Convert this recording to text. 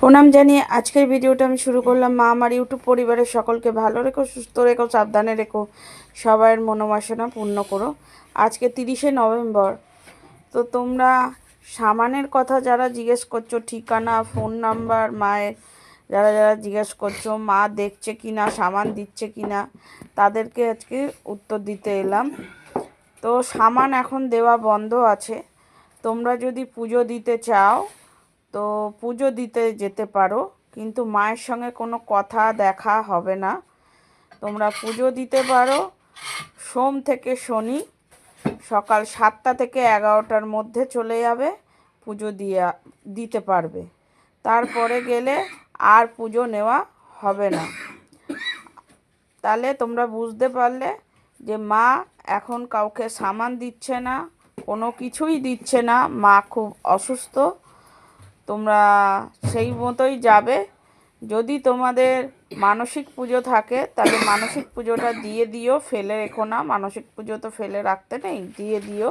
প্রণাম জানিয়ে আজকের ভিডিওটা আমি শুরু করলাম। মা, আমার ইউটিউব পরিবারের সকলকে ভালো রেখো, সুস্থ রেখো, সাবধানে রেখো, সবাইয়ের মনোবাসনা পূর্ণ করো। আজকে তিরিশে নভেম্বর। তো তোমরা সামানের কথা যারা জিজ্ঞেস করছ, ঠিকানা, ফোন নাম্বার, মায়ের যারা যারা জিজ্ঞেস করছ, মা দেখছে কি না সামান দিচ্ছে কি না তাদেরকে আজকে উত্তর দিতে এলাম। তো সামান এখন দেওয়া বন্ধ আছে। তোমরা যদি পুজো দিতে চাও তো পুজো দিতে যেতে পারো, কিন্তু মায়ের সঙ্গে কোনো কথা দেখা হবে না। তোমরা পুজো দিতে পারো, সোম থেকে শনি, সকাল সাতটা থেকে এগারোটার মধ্যে চলে যাবে, পুজো দিয়া, দিতে পারবে। তারপরে গেলে আর পুজো নেওয়া হবে না। তাহলে তোমরা বুঝতে পারলে যে মা এখন কাউকে সামান দিচ্ছে না, কোনো কিছুই দিচ্ছে না। মা খুব অসুস্থ। তোমরা সেই মতোই যাবে। যদি তোমাদের মানসিক পুজো থাকে, তাহলে মানসিক পুজোটা দিয়ে দিও, ফেলে রেখো না। মানসিক পুজো তো ফেলে রাখতে নেই, দিয়ে দিও।